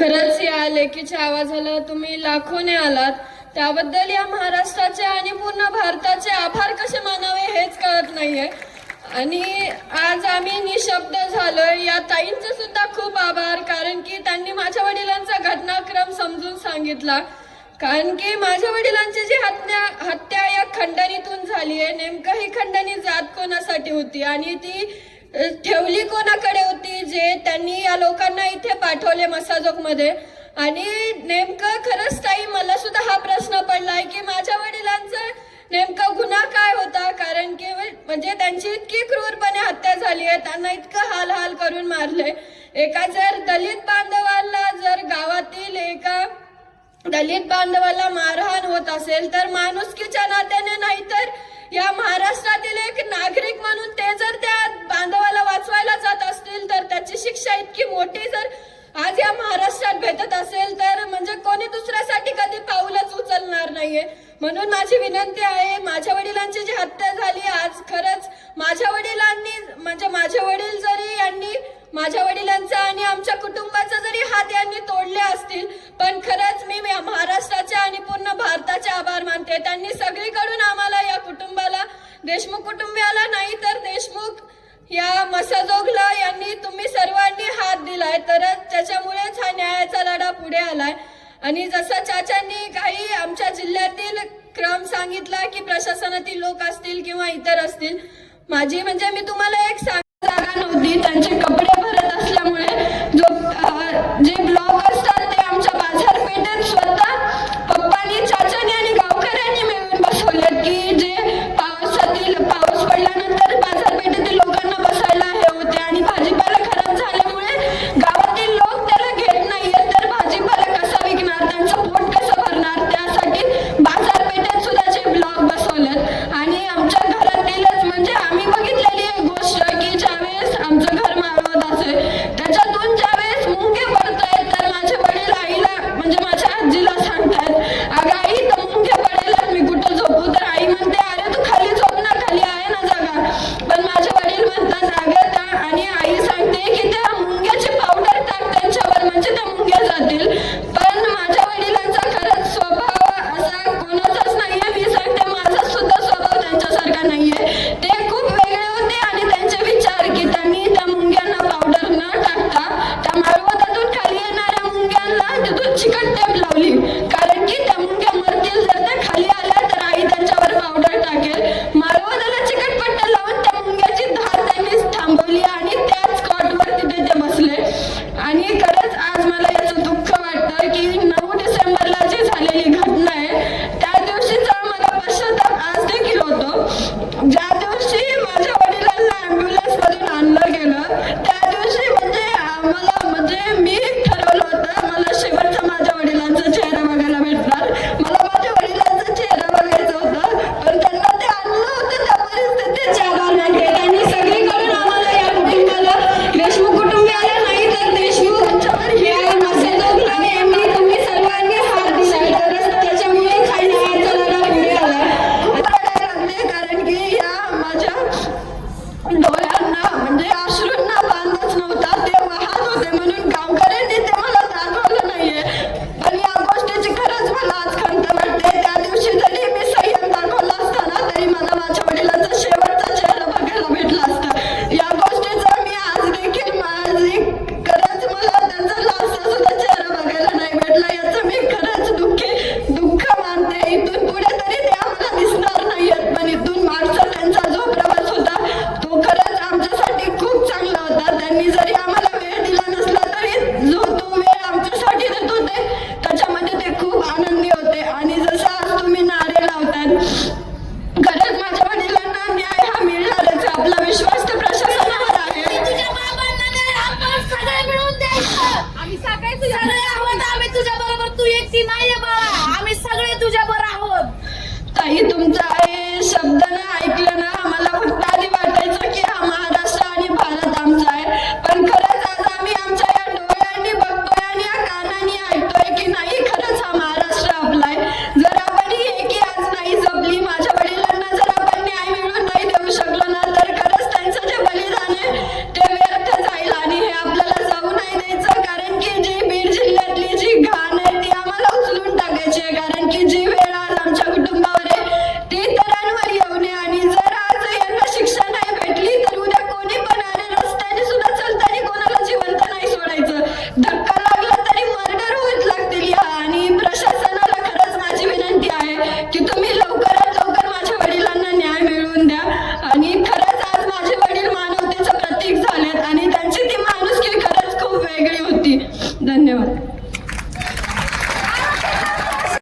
खरंच या लेखीच्या आवाजाला तुम्ही लाखोने आलात. त्याबद्दल या महाराष्ट्राचे आणि पूर्ण भारताचे आभार कसे मानावे हेच कळत नाहीये. आणि आज आम्ही निशब्द झालोय. या ताईंचे सुद्धा खूप आभार कारण की त्यांनी माझ्या वडिलांचा घटनाक्रम समजून सांगितला. कारण की माझ्या वडिलांची जी हत्या हत्या या खंडणीतून झाली आहे नेमकं ही खंडणी जात कोणासाठी होती? आणि ती ठेवली कोणाकडे होती जे त्यांनी या लोकांना इथे पाठवले मसाजोगमध्ये आणि नेमकं खरंच ताई मला सुद्धा हा प्रश्न पडलाय की माझ्या वडिलांचा नेमका गुन्हा काय होता? कारण की म्हणजे त्यांची इतकी क्रूरपणे हत्या झाली आहे त्यांना इतकं हाल हाल करून मारले एका जर दलित बांधवाला जर गावातील एका दलित बांधवाला मारहाण होत असेल तर माणुसकीच्या नात्याने नाही शिक्षा इतकी मोठी जर आज या महाराष्ट्रात भेटत असेल तर म्हणजे कोणी दुसऱ्यासाठी कधी पाऊलच उचलणार नाहीये. म्हणून माझी विनंती आहे माझ्या वडिलांची जी हत्या झाली आज खरंच माझ्या वडिलांनी म्हणजे माझे वडील जरी यांनी माझ्या वडिलांचा आणि आमच्या कुटुंबाचा जरी हात यांनी तोडले असतील पण खरंच मी महाराष्ट्राच्या आणि पूर्ण भारताचे आभार मानते. त्यांनी सगळीकडून आम्हाला या कुटुंबाला देशमुख कुटुंबियाला नाही तर देशमुख या मसाजोगला यांनी तुम्ही हात तरच तर त्याच्यामुळेच हा न्यायाचा लढा पुढे आलाय. आणि जसं चाचांनी काही आमच्या जिल्ह्यातील क्रम सांगितला की प्रशासनातील लोक असतील किंवा इतर असतील माझी म्हणजे मी तुम्हाला एक सांग जागा नव्हती त्यांचे Chapadilla. ना ऐकलं ना मला पण 您